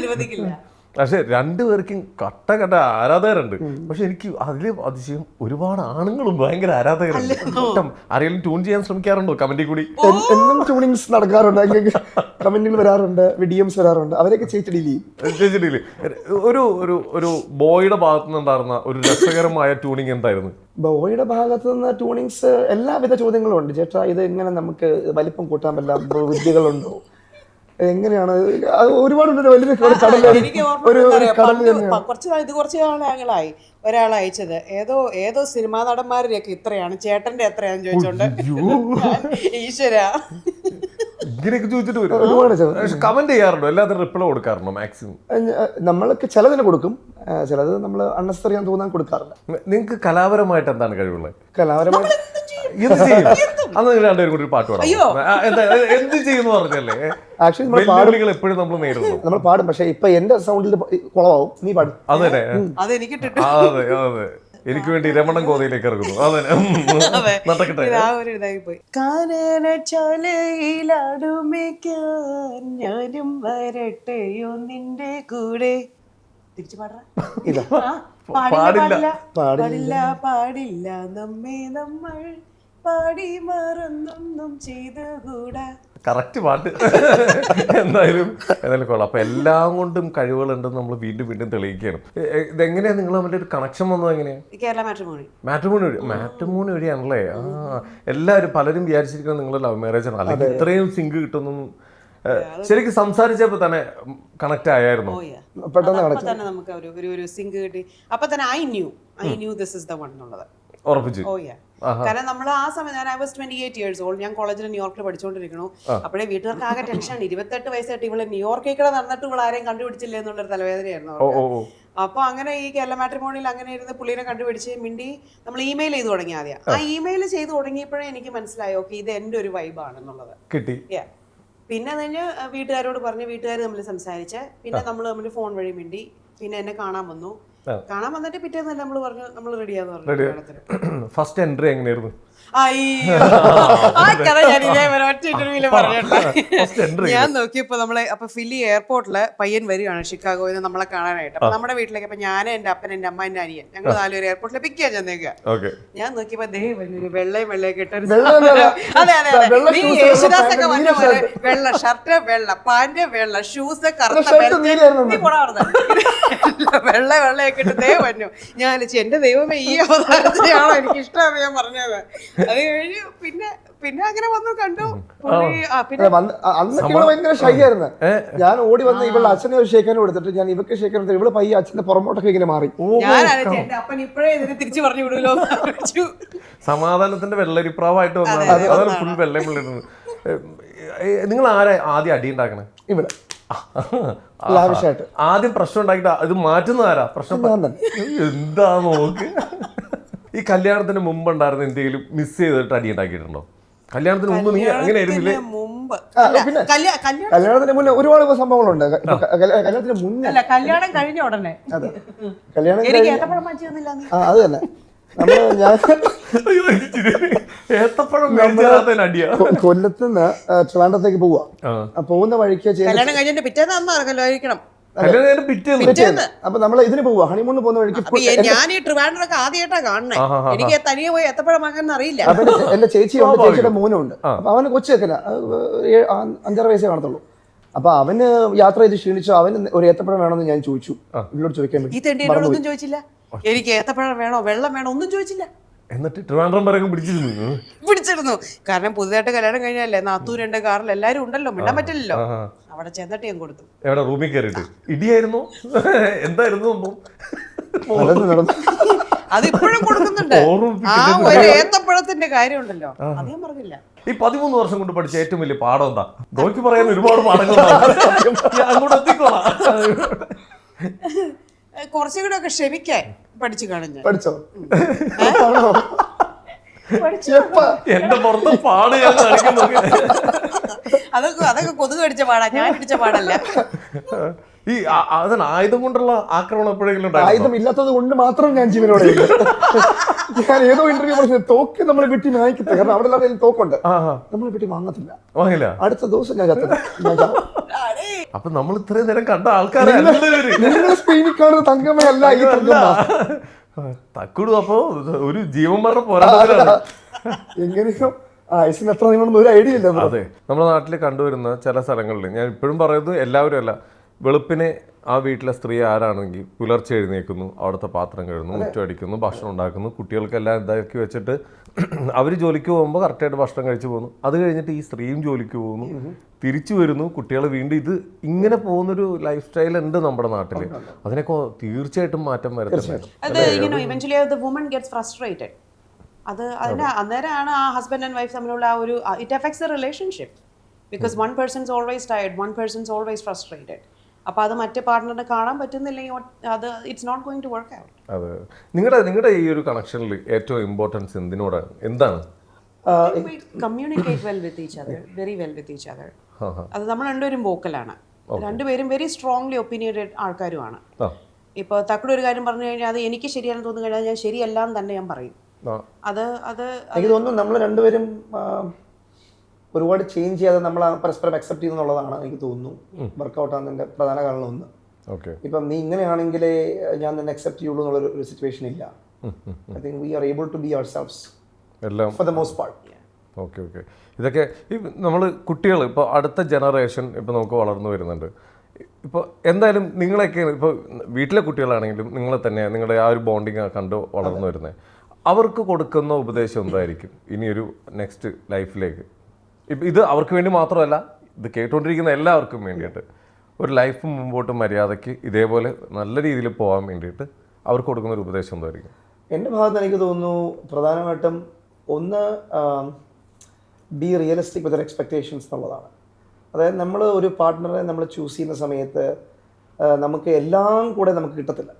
അനുവദിക്കില്ല. പക്ഷെ രണ്ടുപേർക്കും കട്ട കട്ട ആരാധകരുണ്ട്. പക്ഷെ എനിക്ക് അതിൽ അതിശയം ഒരുപാട് ആണുങ്ങളും ഭയങ്കര ആരാധകരുണ്ട്. ഇഷ്ടം ആരെങ്കിലും ട്യൂൺ ചെയ്യാൻ ശ്രമിക്കാറുണ്ടോ കമന്റിൽ കൂടി? എന്നും ട്യൂണിങ്സ് നടക്കാറുണ്ട്. കമന്റുകൾ വരാറുണ്ട് വിഡിയംസ് വരാറുണ്ട്. അവരൊക്കെ ചേച്ചി ഡീൽ ഒരു ഒരു ഒരു ബോയുടെ ഭാഗത്തു നിന്നുണ്ടായിരുന്ന ഒരു രസകരമായ ട്യൂണിങ് എന്തായിരുന്നു? ബോയുടെ ഭാഗത്ത് നിന്ന് ട്യൂണിങ്സ് എല്ലാവിധ ചോദ്യങ്ങളും ഉണ്ട്. ചേട്ടാ ഇത് ഇങ്ങനെ നമുക്ക് വലിപ്പം കൂട്ടാൻ പറ്റില്ല വിദ്യകളുണ്ടോ എങ്ങനെയാണ്? ഒരുപാട് വലിയ കുറച്ച് ഇത് കുറച്ച് ഒരാൾ അയച്ചത്. ഏതോ ഏതോ സിനിമാ നടന്മാരുടെയൊക്കെ ഇത്രയാണ്. ചേട്ടന്റെ എത്രയാന്ന് ചോദിച്ചോണ്ട്. ഈശ്വര. ഇങ്ങനെയൊക്കെ ചോദിച്ചിട്ട് വരും ഒരുപാട് കമന്റ് ചെയ്യാറുണ്ടോ? എല്ലാത്തിനും റിപ്ലൈ കൊടുക്കാറുണ്ടോ മാക്സിമം നമ്മളൊക്കെ ചിലതിന് കൊടുക്കും. ചിലത് നമ്മൾ അണ്ണസ്തറിയാൻ തോന്നാൻ കൊടുക്കാറില്ല. നിങ്ങൾക്ക് കലാപരമായിട്ട് എന്താണ് കഴിവുള്ളത്? കലാപരമായി എന്ത് ചെയ്യും? അന്ന് നിങ്ങൾ രണ്ടുപേരും കൂടി ഒരു പാട്ട് പാടാം. ആ, എന്താ എന്ത് ചെയ്യുന്നു പറഞ്ഞല്ലേ? ആക്ച്വലി നമ്മൾ പാടും. വെല്ലുവിളികൾ എപ്പോഴും നമ്മൾ നേരിടുന്നു. നമ്മൾ പാടും. പക്ഷെ ഇപ്പൊ എന്റെ സൗണ്ടിൽ കുളമാവും നീ പാടും. അത് തന്നെ. അത് എനിക്ക് ഇട്ടിട്ട്. ആ, അതെ അതെ. എനിക്ക് വേണ്ടി രമണൻ കോതയിലേക്ക് ഇറങ്ങുന്നു. അതെ അതെ. നടക്കട്ടെ. ഇത് ആ ഒരു ഇതായി പോയി. ഞാനും വരട്ടെയോ നിന്റെ കൂടെ. തിരിച്ചു പാടാ ഇതാ. പാടില്ല. പാടില്ല പാടില്ല. നമ്മെ നമ്മൾ പാടി മറന്നൊന്നും ചെയ്തുകൂടാ? കറക്റ്റ് പാട്ട്. എന്തായാലും എന്തായാലും കൊള്ളാം. അപ്പൊ എല്ലാം കൊണ്ടും കഴിവുകളുണ്ടെന്ന് നമ്മൾ വീണ്ടും വീണ്ടും തെളിയിക്കുകയാണ്. ഇതെങ്ങനെയാ നിങ്ങൾ തമ്മിൽ ഒരു കണക്ഷൻ വന്നത് എങ്ങനെയാ? കേരള മാട്രിമോണി. മാട്രിമോണി വഴി മാട്രിമോണി വഴിയാണല്ലേ? ആ എല്ലാവരും പലരും വിചാരിച്ചിരിക്കുന്നത് നിങ്ങൾ ലവ് മാരേജ് ആണ്. അല്ലെങ്കിൽ ഇത്രയും സിങ്ക് കിട്ടുന്നു. ശരിക്കും സംസാരിച്ചപ്പോ തന്നെ കണക്ട് ആയായിരുന്നു. ഓയാ പെട്ടെന്ന് അപ്പൊ തന്നെ നമുക്ക് ഒരു ഒരു ഒരു സിങ്ക് കിട്ടി. അപ്പൊ തന്നെ I knew I knew this is the one എന്നുള്ളത്. ഉറപ്പിച്ചു. ഓ യാ കാരണം നമ്മൾ ആ സമയം ഞാൻ I was twenty eight years old ഞാൻ കോളേജിൽ ന്യൂയോർക്കിൽ പഠിച്ചുകൊണ്ടിരിക്കണു അപ്പോഴേ വീട്ടുകാർക്ക് ആകെ ടെൻഷൻ ഇരുപത്തെട്ട് വയസ്സായിട്ട് ഇവൾ ന്യൂയോർക്കിൽ കൂടെ നടന്നിട്ട് ഇവൾ ആരെയും കണ്ടുപിടിച്ചില്ല എന്നുള്ളൊരു തലവേദനയായിരുന്നു ഓ അവർക്ക്. ഓ ഓ. അപ്പൊ അങ്ങനെ ഈ കേരള മാട്രിമോണിയിൽ അങ്ങനെ ഇരുന്ന് പുള്ളിനെ കണ്ടുപിടിച്ച് മിണ്ടി നമ്മൾ ഇമെയിൽ ചെയ്തു തുടങ്ങി ആദ്യം. ആ. ഇമെയിൽ ചെയ്തു തുടങ്ങിയപ്പോഴേ എനിക്ക് മനസ്സിലായി ഓക്കെ ഇത് എന്റെ ഒരു വൈബാണെന്നുള്ളത് കിട്ടി. പിന്നെ അത് കഴിഞ്ഞ് വീട്ടുകാരോട് പറഞ്ഞ് വീട്ടുകാർ തമ്മിൽ സംസാരിച്ച് പിന്നെ നമ്മൾ തമ്മിൽ ഫോൺ വഴി മിണ്ടി പിന്നെ എന്നെ കാണാൻ വന്നു. കാണാൻ വന്നിട്ട് പിറ്റേന്ന് നമ്മൾ പറഞ്ഞു നമ്മൾ റെഡിയാന്ന് പറഞ്ഞു. ഫസ്റ്റ് എൻട്രി എങ്ങനെയായിരുന്നു. ആ കഥ ഞാൻ ഇതേവരെ ഒറ്റ ഇന്റർവ്യൂൽ പറഞ്ഞിട്ടുണ്ട്. ഞാൻ നോക്കിയപ്പോ നമ്മളെ അപ്പൊ ഫില്ലി എയർപോർട്ടിൽ പയ്യൻ വരികയാണ് ഷിക്കാഗോയിൽ നിന്ന് നമ്മളെ കാണാനായിട്ട്. അപ്പൊ നമ്മുടെ വീട്ടിലേക്ക് അപ്പൊ ഞാൻ എന്റെ അപ്പൻ എന്റെ അമ്മ എന്റെ അനിയൻ ഞങ്ങൾ നാലുപേര് എയർപോർട്ടിൽ പിക്ക് ചെയ്യാൻ ചെന്നേക്കുക ഞാൻ നോക്കിയപ്പോ ദേ വെള്ളയും വെള്ളയൊക്കെ ഇട്ട ഒരു അതെ അതെ അതെ. നീ യേശുദാസ് ഒക്കെ വന്ന പോലെ വെള്ള ഷർട്ട് വെള്ള പാന്റ് വെള്ള ഷൂസ് കറുത്ത shirt നീ പോടാ വെള്ള വെള്ളയൊക്കെ ഇട്ട് ദേ വന്നു. ഞാൻ എന്റെ ദൈവമേ ഈ അവതാരത്തിനെയാണോ എനിക്ക് ഇഷ്ടമാണ് ഞാൻ പറഞ്ഞത്. അത് കഴിഞ്ഞ് പിന്നെ പിന്നെ അങ്ങനെ വന്നു കണ്ടു. പുള്ളി ആ. പിന്നെ അല്ല, വന്ന് അ- അന്നൊക്കെ ഇവൾ ഭയങ്കര ഷൈ ആയിരുന്നു. ഞാൻ ഓടി വന്ന് ഇവളുടെ അച്ഛനെ ഒരു ഷേക്കാനും കൊടുത്തിട്ട് ഞാൻ ഇവക്ക് ഷേക്കാൻ കൊടുത്തിട്ട് ഇവൾ പയ്യെ അച്ഛന്റെ പുറമോട്ടൊക്കെ ഇങ്ങനെ മാറി. ഞാൻ ആലോചിച്ചു, എന്റെ അപ്പൻ ഇപ്പഴേ ഇതിനെ തിരിച്ചു പറഞ്ഞു വിടുമല്ലോ എന്ന് ആലോചിച്ചു. സമാധാനത്തിന്റെ വെള്ളരിപ്രാവായിട്ട് വന്നതാണ്. അതാണ് ഫുൾ വെള്ളം വിളിരുന്നത് നിങ്ങൾ ആരാ ആദ്യം അടി ഉണ്ടാക്കണേ? ഇവിടെ ലാവിഷായിട്ട്. ആദ്യം പ്രശ്നം ഉണ്ടാക്കിട്ട് ഇത് മാറ്റുന്നതാരാ പ്രശ്നം ഞാൻ തന്നെ. എന്താ നോക്ക്? ഈ കല്യാണത്തിന് മുമ്പ് ഉണ്ടായിരുന്ന എന്തെങ്കിലും മിസ് ചെയ്തിട്ട് അടി ഉണ്ടാക്കിയിട്ടുണ്ടോ? കല്യാണത്തിന് മുമ്പ് നീ അങ്ങനെ ആയിരുന്നില്ലേ? കല്യാണത്തിന് മുമ്പ്. പിന്നെ? കല്യാണത്തിന് മുന്നേ ഒരുപാട് സംഭവങ്ങളുണ്ട്. കല്യാണത്തിന് മുന്നേ. അല്ല കല്യാണം കഴിഞ്ഞ ഉടനെ. അതെ. കല്യാണം അത് തന്നെ. കൊല്ലത്തുനിന്ന് ട്രിവാൻഡ്രത്തേക്ക് പോവാ. പോകുന്ന വഴിക്ക് കല്യാണം കഴിഞ്ഞിട്ട് പിറ്റേന്ന് അന്ന് ആയിരിക്കണം. അപ്പൊ നമ്മൾ ഇതിന് പോവാ ഹണിമൂണിന് പോകുന്ന വഴിക്ക് ഞാൻ ഈ ട്രിവാൻഡ്രൊക്കെ ആദ്യമായിട്ടാ കാണണേ എനിക്ക് തനിയെ പോയി എത്തപ്പഴം വാങ്ങാൻ അറിയില്ല. എന്റെ- ചേച്ചിയുണ്ട് ചേച്ചിയുടെ മോനും ഉണ്ട് അപ്പൊ അവന് കൊച്ചു അഞ്ചാറ് വയസ്സേ കാണത്തുള്ളൂ. അപ്പൊ അവന് യാത്ര ചെയ്ത് ക്ഷീണിച്ചു അവന് ഒരു ഏത്തപ്പഴം വേണമെന്ന് ഞാൻ ചോദിച്ചു. ഇവളോട് ചോദിക്കാൻ ഒന്നും ചോദിച്ചില്ല? എനിക്ക് ഏത്തപ്പഴം വേണോ വെള്ളം വേണോ ഒന്നും ചോദിച്ചില്ല. എന്നിട്ട് ട്രിവാൻഡ്രം വരെ പിടിച്ചിരുന്നു. പിടിച്ചിരുന്നു. കാരണം പുതുതായിട്ട് കല്യാണം കഴിഞ്ഞാലേ നാത്തൂരുണ്ട് കാറിൽ എല്ലാരും ഉണ്ടല്ലോ മിണ്ടാൻ പറ്റില്ലല്ലോ. അവിടെ ചെന്നിട്ട് ഞാൻ കൊടുത്തു. എവിടെ റൂമിൽ കയറിയിട്ട്? ഇടിയായിരുന്നു. എന്തായിരുന്നു ഒന്നും? നടന്ന് നടന്ന്. അത് ഇപ്പോഴും കൊടുക്കുന്നുണ്ട് ആ ഒരു ഏത്തപ്പഴത്തിന്റെ കാര്യമുണ്ടല്ലോ. അധികം പറഞ്ഞില്ല. ഈ പതിമൂന്ന് വർഷം കൊണ്ട് പഠിച്ച ഏറ്റവും വലിയ പാഠം എന്താ? നോക്കി പറയാൻ ഒരുപാട് പാഠങ്ങളുണ്ടാവും ഞാൻ അങ്ങോട്ട് എത്തിക്കോളാം. ഏ, കുറച്ചും ഒക്കെ ക്ഷമിക്കാൻ പഠിച്ചു കാണുന്നു ഞാൻ പഠിച്ചോ? എന്റെ പുറത്ത് പാട് ഞാൻ അതൊക്കെ അതൊക്കെ കൊതുക് അടിച്ച പാടാ. ഞാൻ അടിച്ച പാടല്ല. ഈ അതിന് ആയുധം കൊണ്ടുള്ള ആക്രമണം എപ്പോഴെങ്കിലും ആയുധം ഇല്ലാത്തത് കൊണ്ട് മാത്രം ഞാൻ ജീവനോടെ ഞാൻ ഏതോ ഇന്റർവ്യൂ പറഞ്ഞു തോക്ക് നമ്മൾ വെട്ടി വാങ്ങിക്കത്തില്ല കാരണം അവിടെ എല്ലാവരും തോക്കുണ്ട്. നമ്മളെ ആ. വെട്ടി വാങ്ങത്തില്ല. വാങ്ങില്ല. അടുത്ത ദിവസം ഞാൻ ചത്തത് ഞാൻ അപ്പൊ നമ്മൾ ഇത്രയും നേരം കണ്ട ആൾക്കാരെ നിങ്ങൾ സ്പെയിനിൽ കാണുന്ന തങ്കമ്മയല്ല ഈ തങ്കമ്മ. തക്കുടു അപ്പൊ ഒരു ജീവൻ മരണ പോരാട്ടത്തിലാണ്. എങ്ങനെയോ ആയുസിന് എത്ര ഒരു ഐഡിയ ഇല്ല അതെ. നമ്മുടെ നാട്ടിൽ കണ്ടുവരുന്ന ചില സ്ഥലങ്ങളിൽ ഞാൻ ഇപ്പോഴും പറയുന്നത് എല്ലാവരും അല്ല വെളുപ്പിനെ ആ വീട്ടിലെ സ്ത്രീ ആരാണെങ്കിൽ പുലർച്ചെ എഴുന്നേക്കുന്നു അവിടുത്തെ പാത്രം കഴുകുന്നു മുറ്റം അടിക്കുന്നു ഭക്ഷണം ഉണ്ടാക്കുന്നു കുട്ടികൾക്കെല്ലാം ഇതാക്കി വെച്ചിട്ട് അവർ ജോലിക്ക് പോകുമ്പോൾ കറക്റ്റായിട്ട് ഭക്ഷണം കഴിച്ചു പോകുന്നു. അത് കഴിഞ്ഞിട്ട് ഈ സ്ത്രീയും ജോലിക്ക് പോകുന്നു. തിരിച്ചു വരുന്നു കുട്ടികൾ വീണ്ടും ഇത് ഇങ്ങനെ പോകുന്നൊരു ലൈഫ് സ്റ്റൈൽ ഉണ്ട് നമ്മുടെ നാട്ടിൽ അതിനൊക്കെ തീർച്ചയായിട്ടും മാറ്റം വരുത്തുന്നത് അത് you know eventually the woman gets frustrated അത് അതിന് അന്നേരമാണ് ആ ഹസ്ബൻഡ് ആൻഡ് വൈഫ് തമ്മിലുള്ള ആ ഒരു it affects the relationship because one person's always tired one person's always frustrated അപ്പോൾ അത് മറ്റേ പാർട്ട്ണറിനെ കാണാൻ പറ്റുന്നില്ലെങ്കിൽ അത് it's not going to work out അതെ. നിങ്ങളുടെ നിങ്ങളുടെ ഈ ഒരു കണക്ഷനിൽ ഏറ്റവും ഇമ്പോർട്ടൻസ് എന്തിനോടാണ് എന്താണ്? Communicate well with each other very well with each other അത് നമ്മൾ രണ്ടുപേരും വോക്കലാണ് രണ്ടുപേരും വെരി സ്ട്രോങ്ലി ഒപ്പീനിയന്റഡ് ആൾക്കാരുമാണ്. ഇപ്പോൾ തക്കട് ഒരു കാര്യം പറഞ്ഞു കഴിഞ്ഞാൽ അത് എനിക്ക് ശരിയാണെന്ന് തോന്നുന്നു കഴിഞ്ഞാൽ ഞാൻ ശരിയല്ല എന്ന് തന്നെ ഞാൻ പറയും. അത് അത് എനിക്ക് തോന്നുന്നു നമ്മൾ രണ്ടുപേരും ഒരുപാട് ചേഞ്ച് ചെയ്യാതെ നമ്മൾ പരസ്പരം അക്സെപ്റ്റ് ചെയ്യുന്നുള്ളതാണ് എനിക്ക് തോന്നുന്നു. വർക്കൗട്ട് എന്റെ പ്രധാന കാരണം ഒന്ന്. ഓക്കെ ഇപ്പം നീ ഇങ്ങനെയാണെങ്കിലേ ഞാൻ നിന്നെ അക്സെപ്റ്റ് ചെയ്യുള്ളൂ എന്നുള്ളൊരു ഒരു സിറ്റുവേഷൻ ഇല്ല. I think we are able to be ourselves എല്ലാം for the most part okay okay ഇതൊക്കെ ഈ നമ്മൾ കുട്ടികൾ ഇപ്പോൾ അടുത്ത ജനറേഷൻ ഇപ്പോൾ നമുക്ക് വളർന്നു വരുന്നുണ്ട്. ഇപ്പോൾ എന്തായാലും നിങ്ങളൊക്കെ ഇപ്പോൾ വീട്ടിലെ കുട്ടികളാണെങ്കിലും നിങ്ങളെ തന്നെ നിങ്ങളുടെ ആ ഒരു ബോണ്ടിങ് കണ്ട് വളർന്നു വരുന്നത് അവർക്ക് കൊടുക്കുന്ന ഉപദേശം എന്തായിരിക്കും? ഇനിയൊരു നെക്സ്റ്റ് ലൈഫിലേക്ക് ഇത് അവർക്ക് വേണ്ടി മാത്രമല്ല ഇത് കേട്ടുകൊണ്ടിരിക്കുന്ന എല്ലാവർക്കും വേണ്ടിയിട്ട് ഒരു ലൈഫ് മുമ്പോട്ട് മര്യാദയ്ക്ക് ഇതേപോലെ നല്ല രീതിയിൽ പോകാൻ വേണ്ടിയിട്ട് അവർക്ക് കൊടുക്കുന്ന ഒരു ഉപദേശം എന്തായിരിക്കും? എന്റെ ഭാഗത്ത് എനിക്ക് തോന്നുന്നു പ്രധാനമായിട്ടും ഒന്ന് ബി റിയലിസ്റ്റിക് വിത്ത് എക്സ്പെക്ടേഷൻസ് എന്നുള്ളതാണ്. അതായത് നമ്മൾ ഒരു പാർട്ട്ണറെ നമ്മൾ ചൂസ് ചെയ്യുന്ന സമയത്ത് നമുക്ക് എല്ലാം കൂടെ നമുക്ക് കിട്ടത്തില്ല.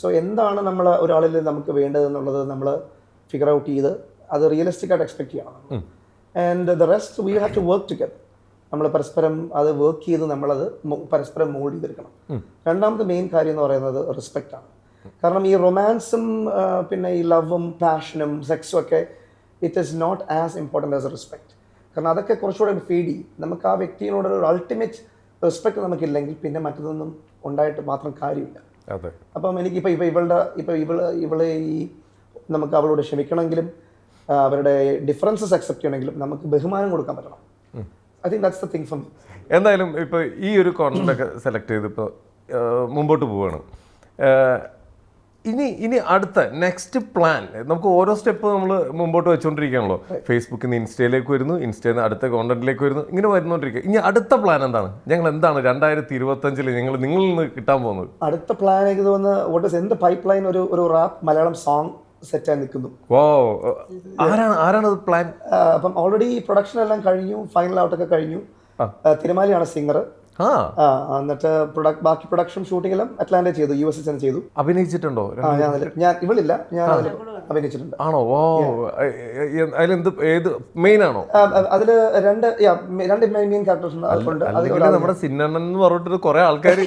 സോ എന്താണ് നമ്മൾ ഒരാളിൽ നമുക്ക് വേണ്ടത് എന്നുള്ളത് നമ്മൾ ഫിഗർ ഔട്ട് ചെയ്ത് അത് റിയലിസ്റ്റിക് ആയിട്ട് എക്സ്പെക്ട് ചെയ്യണം. And the rest we have to work together നമ്മൾ പരസ്പരം അത് വർക്ക് ചെയ്ത് നമ്മളത് പരസ്പരം മോൾഡ് ചെയ്തെടുക്കണം. രണ്ടാമത്തെ മെയിൻ കാര്യം എന്ന് പറയുന്നത് റെസ്പെക്റ്റ് ആണ്. കാരണം ഈ റൊമാൻസും പിന്നെ ഈ ലവും പാഷനും സെക്സും ഒക്കെ it is not as important as respect കാരണം അതൊക്കെ കുറച്ചുകൂടെ ഫീഡ് ചെയ്യും. നമുക്ക് ആ വ്യക്തിയോട് ഒരു അൾട്ടിമേറ്റ് റെസ്പെക്ട് നമുക്കില്ലെങ്കിൽ പിന്നെ മറ്റൊന്നും ഉണ്ടായിട്ട് മാത്രം കാര്യമില്ല. അപ്പം എനിക്കിപ്പോൾ ഇപ്പോൾ ഇവളുടെ ഇപ്പോൾ ഇവൾ ഇവളെ ഈ നമുക്ക് അവളോട് ക്ഷമിക്കണമെങ്കിലും അവരുടെ ഡിഫറൻസസ് അക്സെപ്റ്റ് ചെയ്യണമെങ്കിലും നമുക്ക് ബഹുമാനം കൊടുക്കാൻ പറ്റണം. I think that's the thing from എന്തായാലും ഇപ്പോൾ ഈ ഒരു ഒക്കെ സെലക്ട് ചെയ്ത് ഇപ്പോൾ മുമ്പോട്ട് പോവുകയാണ് ഇനി ഇനി അടുത്ത നെക്സ്റ്റ് പ്ലാൻ നമുക്ക് ഓരോ സ്റ്റെപ്പ് നമ്മൾ മുമ്പോട്ട് വെച്ചുകൊണ്ടിരിക്കുകയാണല്ലോ ഫേസ്ബുക്കിൽ നിന്ന് ഇൻസ്റ്റയിലേക്ക് വരുന്നു ഇൻസ്റ്റയിൽ നിന്ന് അടുത്ത കോണ്ടന്റിലേക്ക് വരുന്നു ഇങ്ങനെ വരുന്നോണ്ടിരിക്കുക. ഇനി അടുത്ത പ്ലാൻ എന്താണ്? ഞങ്ങൾ എന്താണ് രണ്ടായിരത്തി ഇരുപത്തഞ്ചിൽ ഞങ്ങൾ നിങ്ങളിൽ നിന്ന് കിട്ടാൻ പോകുന്നത്? അടുത്ത പ്ലാൻ എനിക്ക് തോന്നുന്നത് വോട്ട് ഇസ് എന്റെ പൈപ്പ് ലൈൻ ഒരു ഒരു റാപ്പ് മലയാളം സോങ് സെറ്റായി നിൽക്കുന്നു. വോ ആരാണ് ആരാണ് പ്ലാൻ അപ്പം ഓൾറെഡി പ്രൊഡക്ഷൻ എല്ലാം കഴിഞ്ഞു ഫൈനൽ ഔട്ടൊക്കെ കഴിഞ്ഞു. തിരുമാലിയാണ് സിംഗർ എന്നിട്ട് പ്രൊഡക്ട് ബാക്കി പ്രൊഡക്ഷൻ ഷൂട്ടിംഗ് എല്ലാം അറ്റ്ലാന്റ ചെയ്തു യു എസ് എസ് ചെയ്തു. അഭിനയിച്ചിട്ടുണ്ടോ? ഞാൻ ഇവളില്ല ഞാൻ അഭിനയിച്ചിട്ടുണ്ട്. ആണോ? ഓ അതിലെന്ത് ഏത് മെയിൻ ആണോ? അതിൽ രണ്ട് രണ്ട് മെയിൻ ക്യാരക്ടേഴ്സ് ഉണ്ട് നമ്മുടെ സിന്നണ്ണൻ എന്ന് പറഞ്ഞിട്ട് കുറെ ആൾക്കാർ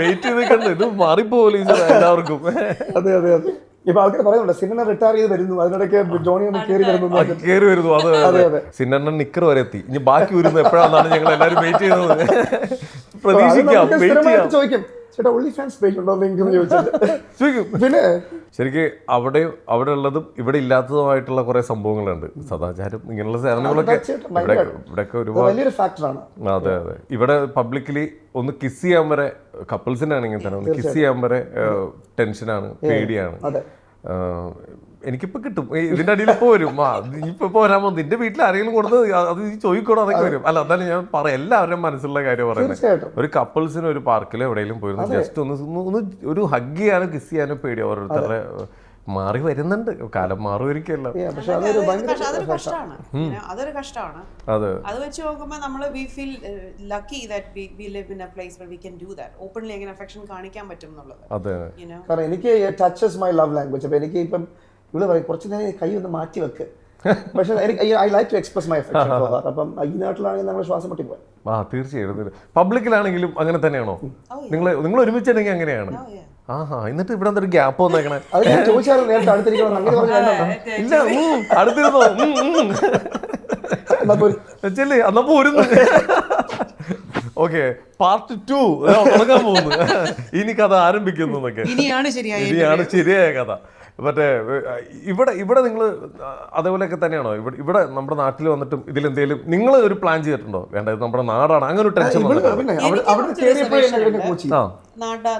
വെയിറ്റ് ചെയ്ത് കണ്ടു ഇത് മാറിപ്പോലീസ് എല്ലാവർക്കും? അതെ അതെ അതെ. ഇപ്പൊ ആൾക്കാർ പറയുന്നുണ്ട് സിന്നർ റിട്ടയർ ചെയ്ത് വരുന്നു. അതിനിടയ്ക്ക് ജോണി ഒന്ന് കയറി വരുന്നു കയറി കേറി വരുന്നു. അത് അതെ, അതെ. സിന്നണ്ണൻ നിക്കർ വരെ എത്തി. ഇനി ബാക്കി വരുന്നു എപ്പോഴാണെന്നാണ് ഞങ്ങൾ എല്ലാവരും വെയിറ്റ് ചെയ്യുന്നത് പ്രതീക്ഷിക്കാം ചോദിക്കും. ചേട്ടാ ഒള്ളി ഫാൻസ് പേജ് ഉണ്ടോ എന്ന് ചോദിച്ചു പിന്നെ? ശരിക്ക് അവിടെ അവിടെ ഉള്ളതും ഇവിടെ ഇല്ലാത്തതുമായിട്ടുള്ള കുറെ സംഭവങ്ങളുണ്ട്. സദാചാരം ഇങ്ങനെയുള്ള സാധനങ്ങളൊക്കെ ഭയങ്കര- ഇവിടെയൊക്കെ ഒരുപാട് വലിയൊരു ഫാക്ടറാണ് അതെ അതെ. ഇവിടെ പബ്ലിക്കലി ഒന്ന് കിസ് ചെയ്യാൻ വരെ കപ്പിൾസിനാണെങ്കിൽ തന്നെ ഒന്ന് കിസ് ചെയ്യാൻ വരെ ടെൻഷനാണ് പേടിയാണ്. ഏഹ്, കിട്ടും. ഇതിന്റെ ഇതിന്റെ അടിയിൽ ഇപ്പൊ വരും. ആ ഇപ്പൊ പോരാ മതി നിന്റെ വീട്ടിൽ ആരെങ്കിലും കൊടുത്ത് അത് ഈ ചോദിക്കണോ അതൊക്കെ വരും. അല്ല അതാണ് ഞാൻ പറയാം. എല്ലാവരുടെയും മനസ്സിലുള്ള കാര്യം പറയുന്നത്. ഒരു കപ്പിൾസിന് ഒരു പാർക്കിലോ എവിടെയെങ്കിലും പോയിരുന്നു ജസ്റ്റ് ഒന്ന് ഒന്ന് ഒരു ഹഗ് ചെയ്യാനോ കിസ് ചെയ്യാനോ പേടി ഓരോരുത്തരുടെ മാറി വരുന്നുണ്ട്. കാലം മാറുമായിരിക്കല്ല അതൊരു കഷ്ടമാണ്. അതൊരു കഷ്ടമാണ്. അതെ. വെച്ച് നോക്കുമ്പോൾ നമ്മൾ we feel lucky that we we live in a place we can do that openly എങ്ങനെ അഫെക്ഷൻ കാണിക്കാൻ പറ്റും എന്നുള്ളത്. അതെ. You know? കാരണം എനിക്ക് ടച്ചസ് മൈ ലവ് ലാംഗ്വേജ് അപ്പൊ എനിക്ക് ഇപ്പം ഇവിടെ പറയും കുറച്ച് നേരം കൈ ഒന്ന് മാറ്റി വെക്ക്. പക്ഷേ എനിക്ക് I like to express my affection for her അപ്പം ഈ നാട്ടിലാണെങ്കിൽ നമ്മൾ ശ്വാസം മുട്ടി പോയി ആ തീർച്ചയായിട്ടും പബ്ലിക്കിലാണെങ്കിലും അങ്ങനെ തന്നെയാണോ? നിങ്ങൾ നിങ്ങൾ ഒരുമിച്ചുണ്ടെങ്കിൽ അങ്ങനെയാണ്. Oh, ആഹാ എന്നിട്ട് ഇവിടെ എന്തൊരു ഗ്യാപ്പ് വന്നേക്കണേ? അത് ഞാൻ ചോദിച്ചാലും നേരത്തെ അടുത്തിരിക്കണം അങ്ങനെ പറഞ്ഞു ഇല്ല അടുത്തിരുന്നോ. എന്നാ. ചെല്ലേ അന്നാ പോരുന്നു? ഓക്കെ പാർട്ട് ടു തുടങ്ങാൻ പോകുന്നു. ഇനി കഥ ആരംഭിക്കുന്നു എന്നൊക്കെ. ഇനിയാണ് ശരിയായ കഥ. മറ്റേ ഇവിടെ ഇവിടെ നിങ്ങൾ അതേപോലെയൊക്കെ തന്നെയാണോ? ഇവിടെ ഇവിടെ നമ്മുടെ നാട്ടിൽ വന്നിട്ടും എന്തെങ്കിലും നിങ്ങൾ ഒരു പ്ലാൻ ചെയ്തിട്ടുണ്ടോ? വേണ്ട ഇത് നമ്മുടെ നാടാണ്. അങ്ങനെ ഒരു ടെൻഷൻ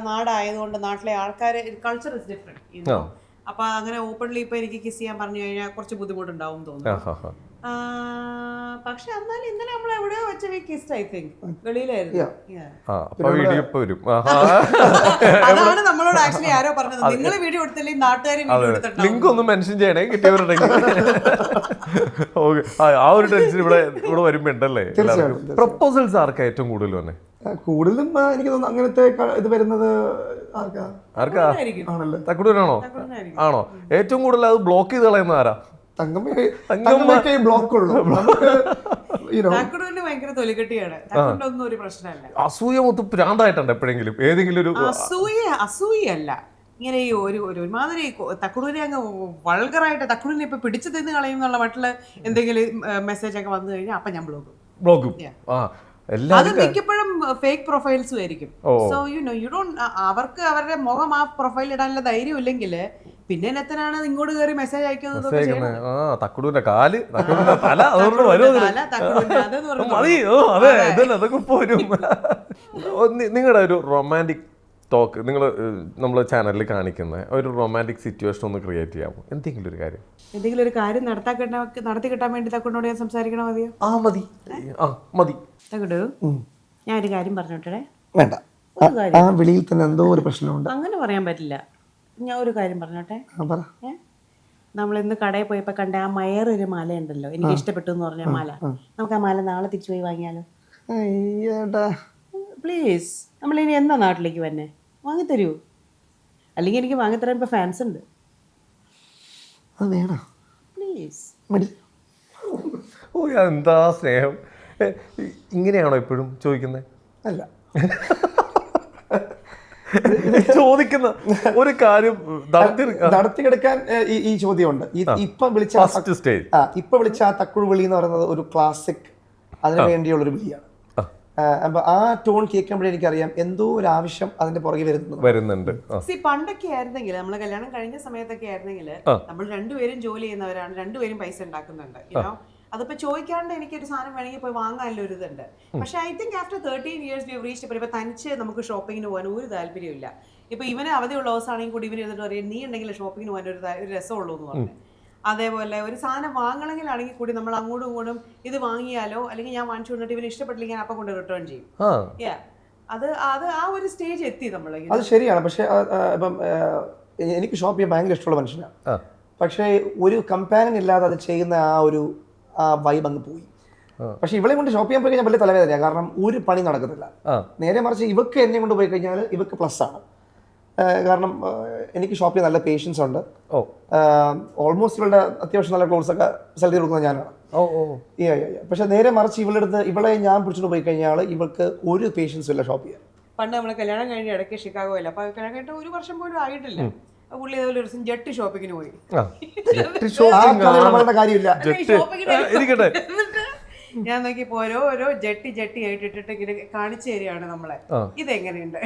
നാടായതുകൊണ്ട് നാട്ടിലെ ആൾക്കാരെ കൾച്ചർ ഇസ് ഡിഫറെന്റ്. അപ്പൊ അങ്ങനെ ഓപ്പൺലി ഇപ്പൊ എനിക്ക് കിസ് ചെയ്യാൻ പറഞ്ഞു കഴിഞ്ഞാൽ കുറച്ച് ബുദ്ധിമുട്ടുണ്ടാവും തോന്നുന്നു. പക്ഷെ എന്നാലും ഇന്നലെ നമ്മൾ എവിടെയോ വെച്ച വി കിസ്ഡ് ഐ തിങ്ക് വെളിയിലായിരുന്നു. വീഡിയോ ഇപ്പൊ വരും. അതാണ് നമ്മളോട് ആക്ച്വലി ആരോ പറഞ്ഞത്. നിങ്ങൾ വീഡിയോ എടുത്തില്ലേ? നാട്ടുകാരും വീഡിയോ ലിങ്ക് ഒന്നും മെൻഷൻ ചെയ്യണേ കിട്ടിയവരുണ്ടെങ്കിൽ. ഓക്കെ. ആ ഒരു ടെൻഷൻ ഇവിടെ ഇവിടെ വരുമ്പോ ഉണ്ടല്ലേ പ്രപ്പോസൽസ് ആർക്കാ ഏറ്റവും കൂടുതൽ വന്നെ? ആ, കൂടുതലും ആ, എനിക്ക് തോന്നുന്നു അങ്ങനത്തെ ഇത് വരുന്നത് ആർക്കാ? ആർക്കാ. ആണല്ലോ? തക്കുടൂരാണോ ആണോ? ഏറ്റവും കൂടുതൽ അത് ബ്ലോക്ക് ചെയ്ത് കളയുന്ന ആരാ? തങ്കമ്മയ്ക്ക് ബ്ലോക്ക് ഉള്ളൂ you know, താക്കുടൂരിന് ഭയങ്കര തൊലിക്കെട്ടിയാണ് താക്കുടിന്റെ ഒന്നും ഒരു പ്രശ്നമല്ല. അസൂയ മൊത്തം പ്രാന്തായിട്ടുണ്ട് എപ്പോഴെങ്കിലും. ഏതെങ്കിലും ഒരു അസൂയ അസൂയല്ല ഇങ്ങനെ ഈ ഒരു ഒരു ഒരുമാതിരി തക്കുടൂരിനെ അങ്ങ് വൾഗറായിട്ട് തക്കുടൂരിനെ ഇപ്പൊ പിടിച്ചു തിന്ന് കളയും എന്നുള്ള മറ്റുള്ള എന്തെങ്കിലും മെസ്സേജ് ഒക്കെ വന്നു കഴിഞ്ഞാൽ അപ്പൊ ഞാൻ ബ്ലോക്കും. ബ്ലോക്കും ആ. അത് മിക്കപ്പോഴും ഫേക്ക് പ്രൊഫൈൽസും ആയിരിക്കും. So you know you don't അവർക്ക് അവരുടെ മുഖം ആ പ്രൊഫൈൽ ഇടാനുള്ള ധൈര്യം ഇല്ലെങ്കിൽ പിന്നെ എന്നെത്തനാണ് ഇങ്ങോട്ട് കയറി മെസ്സേജ് അയക്കുന്നത് കാൽ തല അതുകൊണ്ട് വരും നിങ്ങളുടെ ഒരു റൊമാന്റിക് ടോക്ക് നിങ്ങൾ നമ്മളെ ചാനലിൽ കാണിക്കുന്ന ഒരു റൊമാന്റിക് സിറ്റുവേഷൻ ഒന്ന് ക്രിയേറ്റ് ചെയ്യാമോ? എന്തെങ്കിലും ഒരു കാര്യം. എന്തെങ്കിലും ഒരു കാര്യം നടത്താൻ നടത്തി കിട്ടാൻ വേണ്ടി തക്കൊണ്ടോട് ഞാൻ സംസാരിക്കണോ മതിയോ? ആ മതി. ആ മതി. തക്കടു ഞാൻ ഒരു കാര്യം പറഞ്ഞോട്ടെ വേണ്ട. ആ- വിളിയിൽ തന്നെ എന്തോ ഒരു പ്രശ്നമുണ്ട്. അങ്ങനെ പറയാൻ പറ്റില്ല. ഞാൻ ഒരു കാര്യം പറഞ്ഞോട്ടെ? ആ, പറ. നമ്മൾ ഇന്ന് കടയിൽ പോയപ്പോൾ കണ്ട ആ മയറൊരു മാല ഉണ്ടല്ലോ എനിക്ക് ഇഷ്ടപ്പെട്ടു എന്ന് പറഞ്ഞ മാല. നമുക്ക് ആ മാല നാളെ തിരിച്ചു പോയി വാങ്ങിയാലോ? പ്ലീസ് നമ്മൾ ഇനി എന്നാ നാട്ടിലേക്ക് വന്നെ? വാങ്ങിത്തരൂ. അല്ലെങ്കിൽ എനിക്ക് വാങ്ങിത്തരാൻ ഇപ്പൊ ഫാൻസ് ഉണ്ട്. അത് വേണം? പ്ലീസ് മതി. ഓ എന്താ സ്നേഹം? ഏ, ഇങ്ങനെയാണോ എപ്പോഴും ചോദിക്കുന്നത്? അല്ല. ചോദിക്കുന്ന ഒരു കാര്യം നടത്തി നടത്തിയെടുക്കാൻ ഏ, ഈ ഈ ചോദ്യമുണ്ട്. ഈ ഇപ്പൊ വിളിച്ച ആ ആ ഇപ്പൊ വിളിച്ച ആ തക്കുഴു വിളി എന്ന് പറയുന്നത് ഒരു ക്ലാസിക് അതിനു വേണ്ടിയുള്ള ഒരു വിളിയാണ്. അപ്പൊ ആ ടോൺ കേൾക്കുമ്പോഴേ എനിക്കറിയാം എന്തോ ഒരു ആവശ്യം അതിന്റെ പുറകെ വരുന്നു വരുന്നുണ്ട്. സി പണ്ടൊക്കെ ആയിരുന്നെങ്കിൽ നമ്മൾ കല്യാണം കഴിഞ്ഞ സമയത്തൊക്കെ ആയിരുന്നെങ്കിൽ. നമ്മൾ രണ്ടുപേരും ജോലി ചെയ്യുന്നവരാണ് രണ്ടുപേരും പൈസ ഉണ്ടാക്കുന്നുണ്ട് അതിപ്പോ ചോദിക്കാണ്ട് എനിക്ക് ഒരു സാധനം വേണമെങ്കിൽ പോയി വാങ്ങാനുള്ള ഒരു ഇതുണ്ട്. പക്ഷെ I think after thirteen years we reach ഇപ്പൊ തനിച്ച് നമുക്ക് ഷോപ്പിങ്ങിന് പോകാൻ ഒരു താല്പര്യമില്ല ഇപ്പൊ ഇവന് അവധിയുള്ള ദിവസമാണെങ്കിൽ കൂടി ഇവന് ഇരുന്നിട്ട് പറയും നീ ഉണ്ടെങ്കിൽ ഷോപ്പിങ്ങിന് പോകാൻ ഒരു രസമുള്ളൂ എന്ന് പറഞ്ഞു. അതേപോലെ ഒരു സാധനം വാങ്ങണമെങ്കിലാണെങ്കിൽ കൂടി നമ്മൾ അങ്ങോട്ടും ഇങ്ങോട്ടും ഇത് വാങ്ങിയാലോ? അല്ലെങ്കിൽ ഞാൻ വാങ്ങിച്ചു കൊണ്ടിട്ട് ഇവന് ഇഷ്ടപ്പെട്ടില്ലെങ്കിൽ ഞാൻ അപ്പം കൊണ്ട് റിട്ടേൺ ചെയ്യും. അത് അത് ആ ഒരു സ്റ്റേജ് എത്തി നമ്മൾ അത് ശരിയാണ്. പക്ഷേ ഇപ്പം എനിക്ക് ഷോപ്പ് ചെയ്യാൻ ഭയങ്കര ഇഷ്ടമുള്ള മനുഷ്യനാണ് പക്ഷേ ഒരു കമ്പാനിയൻ ഇല്ലാതെ അത് ചെയ്യുന്ന ആ ഒരു ആ വൈബ് അങ്ങ് പോയി. പക്ഷെ ഇവളെ കൊണ്ട് ഷോപ്പ് ചെയ്യാൻ പോയി കഴിഞ്ഞാൽ വലിയ തലവേദനയാണ് കാരണം ഒരു പണി നടക്കത്തില്ല. നേരെ മറിച്ച് ഇവക്ക് എന്നെ കൊണ്ട് പോയി കഴിഞ്ഞാൽ ഇവക്ക് പ്ലസ് ആണ്. കാരണം എനിക്ക് ഷോപ്പിൽ നല്ല പേഷ്യൻസ് ഉണ്ട്. ഓ. ഓൾമോസ്റ്റ് ഇവളുടെ അത്യാവശ്യം നല്ല ക്ലോത്ത്സ് ഒക്കെ സെലക്ട് ചെയ്ത് കൊടുക്കുന്നത് ഞാനാണ്. പക്ഷെ നേരെ മറിച്ച് ഇവളുടെ അടുത്ത് ഇവളെ ഞാൻ പിടിച്ചോണ്ട് പോയി കഴിഞ്ഞാൽ ഇവൾക്ക് ഒരു പേഷ്യൻസും ഇല്ല ഷോപ്പ് ചെയ്യാൻ. പണ്ട് നമ്മൾ കല്യാണം കഴിഞ്ഞ ഇടയ്ക്ക് ഷിക്കാഗോ അല്ല? അപ്പൊ കല്യാണം കഴിഞ്ഞിട്ട് ഒരു വർഷം പോലും ആയിട്ടില്ല. പുള്ളി ഒരു ദിവസം ജെട്ടി ഷോപ്പിങ്ങിന് പോയി. കാര്യമില്ല. ജെട്ടി. ഷോപ്പിങ്ങിന് ഇരിക്കട്ടെ. ഞാൻ നോക്കിയപ്പോ ഓരോ ഓരോ ജെട്ടി ജെട്ടി ആയിട്ട് ഇട്ടിട്ട് ഇങ്ങനെ കാണിച്ചു തരികയാണ് നമ്മളെ. ഇതെങ്ങനെയുണ്ട്?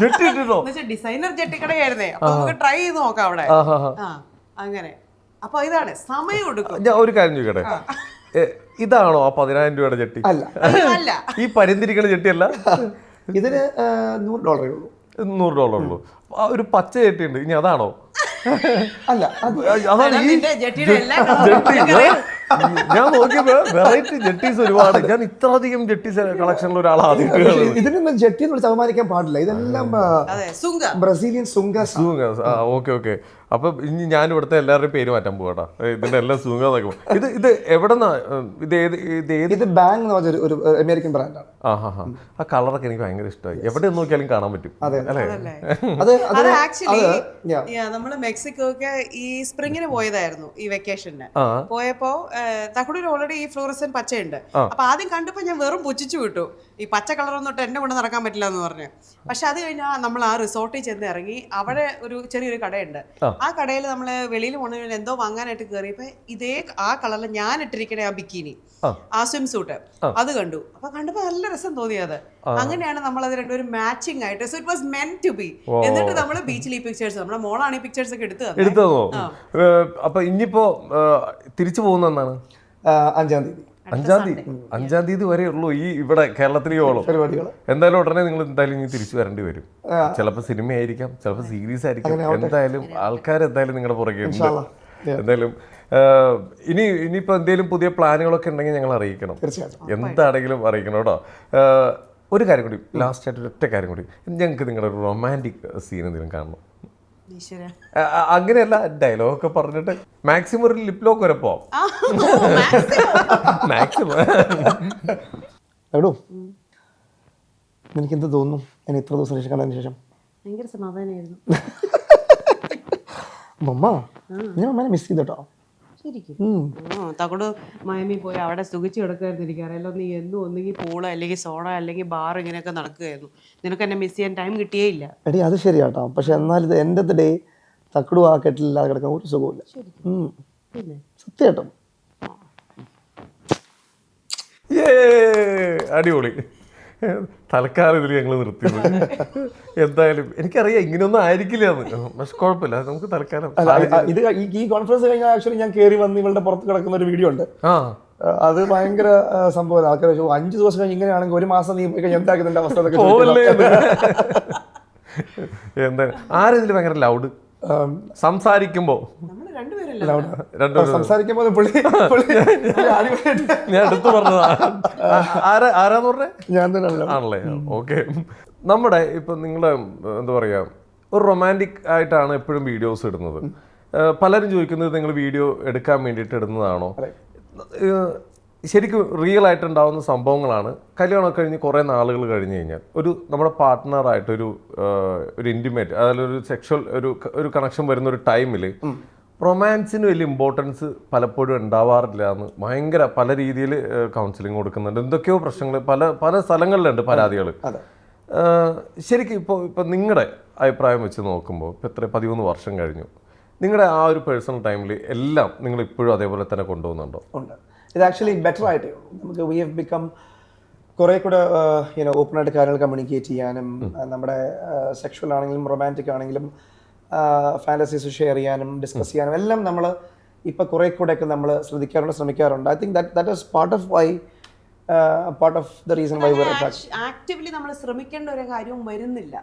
ജെട്ടി ഇട്ടിട്ടോ എന്നുവെച്ചാൽ ഡിസൈനർ ജെട്ടിക്കടയായിരുന്നേ. അപ്പൊ നമുക്ക് ട്രൈ ചെയ്ത് നോക്കാം അവിടെ. ആ അങ്ങനെ. അപ്പൊ ഇതാണ് സമയം എടുക്കും. ഞാൻ ഒരു കാര്യം ചോദിക്കട്ടെ? ഇതാണോ ആ പതിനായിരം രൂപയുടെ ജെട്ടി? അല്ല. ഈ പരിന്തിരിക്കണ ജെട്ടിയല്ല? ഇതിന് നൂറ് ഡോളറേ ഉള്ളൂ. നൂറ് ഡോളർ ഉള്ളൂ. ആ ഒരു പച്ച ജെട്ടി ഉണ്ട് ഇനി അതാണോ? അല്ല അത് അതാണ് ഈ ഞാൻ നോക്കിയപ്പോ വെറൈറ്റി ജെട്ടീസ് ഒരുപാട്. ഞാൻ ഇത്ര അധികം ജെട്ടീസ് കളക്ഷനിൽ ഒരാൾ ഇതിനൊന്നും ജെട്ടി എന്ന് വിളിച്ച് അപമാനിക്കാൻ പാടില്ല. ഇതെല്ലാം ബ്രസീലിയൻ അതെ സുങ്ക ആ ഓക്കെ ഓക്കെ. അപ്പൊ ഇനി ഞാൻ ഇവിടുത്തെ എല്ലാവരുടെയും പേര് മാറ്റാൻ പോകട്ടാ ഇതിന്റെ എല്ലാം സുഖം നോക്കും ഇത് ഇത് എവിടെന്നാ ഇത് ഏത് ഇത് ഏത്? ഇത് ബാങ്ക് എന്ന് പറഞ്ഞ ഒരു- അമേരിക്കൻ ബ്രാൻഡാണ്. ആ ഹാ ഹാ. ആ കളറൊക്കെ എനിക്ക് ഭയങ്കര ഇഷ്ടമായി എവിടെ നോക്കിയാലും കാണാൻ പറ്റും. അതെ. അല്ലേ? അത് അത് അത് ആക്ച്വലി അത് yeah. നമ്മൾ മെക്സിക്കോ ഒക്കെ ഈ സ്പ്രിങ്ങിന് പോയതായിരുന്നു ഈ വെക്കേഷന്. ആ. പോയപ്പോ തകുടൂർ ഓൾറെഡി ഈ ഫ്ലൂറസൻ പച്ചയുണ്ട്. അപ്പൊ ആദ്യം കണ്ടപ്പോ ഞാൻ വെറും പുച്ഛിച്ചു വിട്ടു. ഈ പച്ച കളർ ഒന്നിട്ട് എന്നെ കൊണ്ട് നടക്കാൻ പറ്റില്ല എന്ന് പറഞ്ഞു. പക്ഷെ അത് കഴിഞ്ഞാൽ നമ്മൾ ആ റിസോർട്ടിൽ ചെന്ന് ഇറങ്ങി അവിടെ ഒരു ചെറിയൊരു കടയുണ്ട്. ആ. കടയിൽ നമ്മൾ വെളിയിൽ പോകണമെങ്കിൽ എന്തോ വാങ്ങാനായിട്ട് കയറിയപ്പോ ഇതേ ആ കളറിൽ ഞാൻ ഇട്ടിരിക്കണേ ആ ബിക്കിനി ആ. സ്വിം സൂട്ട് അത് കണ്ടു. അപ്പൊ കണ്ടപ്പോ നല്ല രസം തോന്നിയത് അങ്ങനെയാണ് നമ്മൾ അത് രണ്ടുപേരും മാച്ചിങ് ആയിട്ട്. So it was meant to be എന്നിട്ട് നമ്മൾ ബീച്ചിൽ ഈ പിക്ചേഴ്സ് നമ്മുടെ മോളാണ് ഈ പിക്ചേഴ്സ് ഒക്കെ എടുത്ത് എടുത്തതോ? അപ്പൊ ഇനിയിപ്പോ തിരിച്ചു പോകുന്ന എന്നാണ്? അഞ്ചാം തീയതി. അഞ്ചാം തീയതി അഞ്ചാം തീയതി വരെ ഉള്ളൂ ഈ ഇവിടെ ഓളം പരിപാടികൾ എന്തായാലും ഉടനെ നിങ്ങൾ എന്തായാലും ഇനി തിരിച്ചു വരേണ്ടി വരും. ചിലപ്പോൾ സിനിമ ആയിരിക്കാം ചിലപ്പോൾ സീരീസ് ആയിരിക്കാം. എന്തായാലും ആൾക്കാർ എന്തായാലും നിങ്ങളുടെ പുറകെ ഉണ്ട്. എന്തായാലും ഇനി ഇനിയിപ്പോൾ എന്തെങ്കിലും പുതിയ പ്ലാനുകളൊക്കെ ഉണ്ടെങ്കിൽ ഞങ്ങൾ അറിയിക്കണം. എന്താണെങ്കിലും അറിയിക്കണം കേട്ടോ. ഒരു കാര്യം കൂടി ലാസ്റ്റ് ആയിട്ട് ഒറ്റ കാര്യം കൂടി. ഞങ്ങൾക്ക് നിങ്ങളുടെ ഒരു റൊമാന്റിക് സീൻ എന്തെങ്കിലും കാണണം? അങ്ങനെയല്ല ഡയലോഗ് ഒക്കെ പറഞ്ഞിട്ട് മാക്സിമം ഒരു ലിപ് ലോക്ക് വരെ പോവാം. മാക്സിമം. എവിടോ? നിനക്ക് എന്ത് തോന്നുന്നു? ഞാൻ ഇത്ര ദിവസം ശേഷം കണ്ടതിന് ശേഷം. ഭയങ്കര സമാധാനമായിരുന്നു മമ്മ ഞാൻ അമ്മനെ മിസ് ചെയ്തട്ടോ ശരിക്കും. തകട് മയമി പോയി അവിടെ സുഖിച്ചു കിടക്കുമായിരുന്നു എനിക്കറിയാലോ നീ എന്നും ഒന്നുകിൽ പൂള അല്ലെങ്കിൽ സോഡ അല്ലെങ്കിൽ ബാർ ഇങ്ങനെയൊക്കെ നടക്കുകയായിരുന്നു നിനക്ക് എന്നെ മിസ് ചെയ്യാൻ ടൈം കിട്ടിയേ ഇല്ല. എടി അത് ശരിയാട്ടോ. പക്ഷെ എന്നാൽ ഇത് എന്റെ ഡേ തക്കടു ആ കെട്ടിലില്ലാതെ കിടക്കാൻ ഒരു സുഖമില്ല സത്യമായിട്ടും! അടിപൊളി. തൽക്കാലം ഇതിൽ ഞങ്ങൾ നിർത്തിയത്. എന്തായാലും എനിക്കറിയാം ഇങ്ങനെയൊന്നും ആയിരിക്കില്ല എന്ന് പക്ഷെ കുഴപ്പമില്ല നമുക്ക് തൽക്കാലം ഇത് ഈ കോൺഫറൻസ് കഴിഞ്ഞാൽ ആക്ച്വലി ഞാൻ കയറി വന്ന് ഇവളുടെ പുറത്ത് കിടക്കുന്ന ഒരു വീഡിയോ ഉണ്ട്. അത് ഭയങ്കര സംഭവം ആൾക്കാർ ചോദിച്ചു അഞ്ച് ദിവസം കഴിഞ്ഞ് ഇങ്ങനെയാണെങ്കിൽ ഒരു മാസം നീ പോയി കഴിഞ്ഞാൽ എന്താക്കുന്നുണ്ട് അവസ്ഥ എന്താ ആരും ഇതിൽ ഭയങ്കര ലൗഡ് ആം, സംസാരിക്കുമ്പോൾ പുള്ളി ഞാൻ എടുത്തു പറഞ്ഞതാ. ആ, ആരാ ആരാന്ന് പറഞ്ഞേ? ഞാൻ തന്നെ ആണല്ലേ? ഓക്കെ. നമ്മുടെ ഇപ്പൊ നിങ്ങൾ എന്താ പറയാ ഒരു റൊമാന്റിക് ആയിട്ടാണ് എപ്പോഴും വീഡിയോസ് ഇടുന്നത്. പലരും ചോദിക്കുന്നത് നിങ്ങൾ വീഡിയോ എടുക്കാൻ വേണ്ടിയിട്ട് ഇടുന്നതാണോ? ശരിക്കും റിയൽ ആയിട്ടുണ്ടാവുന്ന സംഭവങ്ങളാണ്. കല്യാണം കഴിഞ്ഞ് കുറേ നാളുകൾ കഴിഞ്ഞ് കഴിഞ്ഞാൽ ഒരു നമ്മുടെ പാർട്ട്ണറായിട്ടൊരു ഒരു ഒരു ഇന്റിമേറ്റ് അതായത് ഒരു സെക്ഷൽ ഒരു ഒരു കണക്ഷൻ വരുന്ന ഒരു ടൈമിൽ റൊമാൻസിന് വലിയ ഇമ്പോർട്ടൻസ് പലപ്പോഴും ഉണ്ടാവാറില്ല എന്ന് ഭയങ്കര പല രീതിയിൽ കൗൺസിലിംഗ് കൊടുക്കുന്നുണ്ട്. എന്തൊക്കെയോ പ്രശ്നങ്ങൾ പല പല സ്ഥലങ്ങളിലുണ്ട് പരാതികൾ ശരിക്കും ഇപ്പോൾ ഇപ്പം നിങ്ങളുടെ അഭിപ്രായം വെച്ച് നോക്കുമ്പോൾ ഇപ്പോൾ എത്ര പതിമൂന്ന് വർഷം കഴിഞ്ഞു. നിങ്ങളുടെ ആ ഒരു പേഴ്സണൽ ടൈമിൽ എല്ലാം നിങ്ങൾ ഇപ്പോഴും അതേപോലെ തന്നെ കൊണ്ടുപോകുന്നുണ്ടോ? ഉണ്ട്. ഇത് ആക്ച്വലി ബെറ്റർ ആയിട്ടേ ഉള്ളൂ. നമുക്ക് വി ഹവ് ബിക്കം കുറെ കൂടെ യൂനോ ഓപ്പൺ ആയിട്ട് കാര്യങ്ങൾ കമ്മ്യൂണിക്കേറ്റ് ചെയ്യാനും നമ്മുടെ സെക്ഷൽ ആണെങ്കിലും റൊമാന്റിക് ആണെങ്കിലും ഫാന്റസീസ് ഷെയർ ചെയ്യാനും ഡിസ്കസ് ചെയ്യാനും എല്ലാം നമ്മൾ ഇപ്പം കുറെ കൂടെയൊക്കെ നമ്മൾ ശ്രദ്ധിക്കാറുണ്ട് ശ്രമിക്കാറുണ്ട്. I think that that is part of why part of the reason why actively നമ്മൾ ശ്രമിക്കേണ്ട ഒരു കാര്യവും വരുന്നില്ല.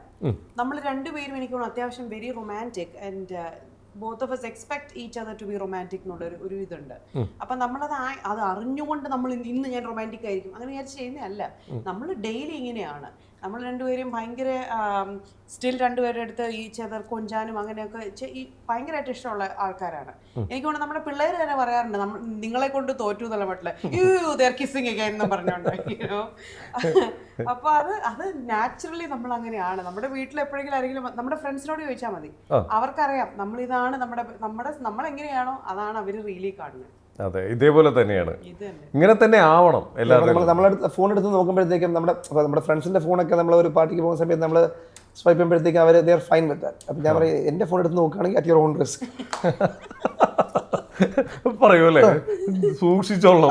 നമ്മൾ രണ്ടുപേരും എനിക്ക് അത്യാവശ്യം very romantic and both of us expect each other to be romantic എന്നുള്ള ഒരു ഒരു ഇതുണ്ട്. അപ്പൊ നമ്മളത് അത് അറിഞ്ഞുകൊണ്ട് നമ്മൾ ഇന്ന് ഇന്ന് ഞാൻ റൊമാന്റിക് ആയിരിക്കും. അങ്ങനെ വിചാരിച്ച് ചെയ്യുന്നതല്ല. നമ്മൾ ഡെയിലി ഇങ്ങനെയാണ്. നമ്മൾ രണ്ടുപേരും ഭയങ്കര സ്റ്റിൽ രണ്ടുപേരുടെ അടുത്ത് ഈ ചെതർ കൊഞ്ചാനും അങ്ങനെയൊക്കെ ഈ ഭയങ്കരമായിട്ട് ഇഷ്ടമുള്ള ആൾക്കാരാണ്. എനിക്ക് തോന്നുന്നു നമ്മുടെ പിള്ളേർ തന്നെ പറയാറുണ്ട് നമ്മൾ നിങ്ങളെ കൊണ്ട് തോറ്റു എന്നുള്ള മട്ടിൽ യു ദർ കിസിങ് ഒക്കെ എന്ന് പറഞ്ഞോണ്ട് അപ്പൊ അത് അത് നാച്ചുറലി നമ്മൾ അങ്ങനെയാണ്. നമ്മുടെ വീട്ടിൽ എപ്പോഴെങ്കിലും ആരെങ്കിലും നമ്മുടെ ഫ്രണ്ട്സിനോട് ചോദിച്ചാൽ മതി. അവർക്കറിയാം നമ്മൾ ഇതാണ് നമ്മുടെ നമ്മുടെ നമ്മൾ എങ്ങനെയാണോ അതാണ് അവർ റിയലി കാണുന്നത്. അതെ ഇതേപോലെ തന്നെയാണ്. ഇങ്ങനെ തന്നെ ആവണം എല്ലാവരും നമ്മൾ നമ്മളെടുത്ത് ഫോൺ എടുത്ത് നോക്കുമ്പോഴത്തേക്കും നമ്മുടെ നമ്മുടെ ഫ്രണ്ട്സിന്റെ ഫോണൊക്കെ നമ്മൾ ഒരു പാർട്ടിക്ക് പോകുന്ന സമയത്ത് നമ്മൾ സ്വൈപ്പ് ചെയ്യുമ്പോഴത്തേക്കും അവർ ദർ ഫൈൻ വിത്ത് അപ്പം ഞാൻ പറയും എന്റെ ഫോൺ എടുത്ത് നോക്കുകയാണെങ്കിൽ അറ്റ് യുവർ ഓൺ റിസ്ക് പറയൂല്ലേ സൂക്ഷിച്ചോളണം.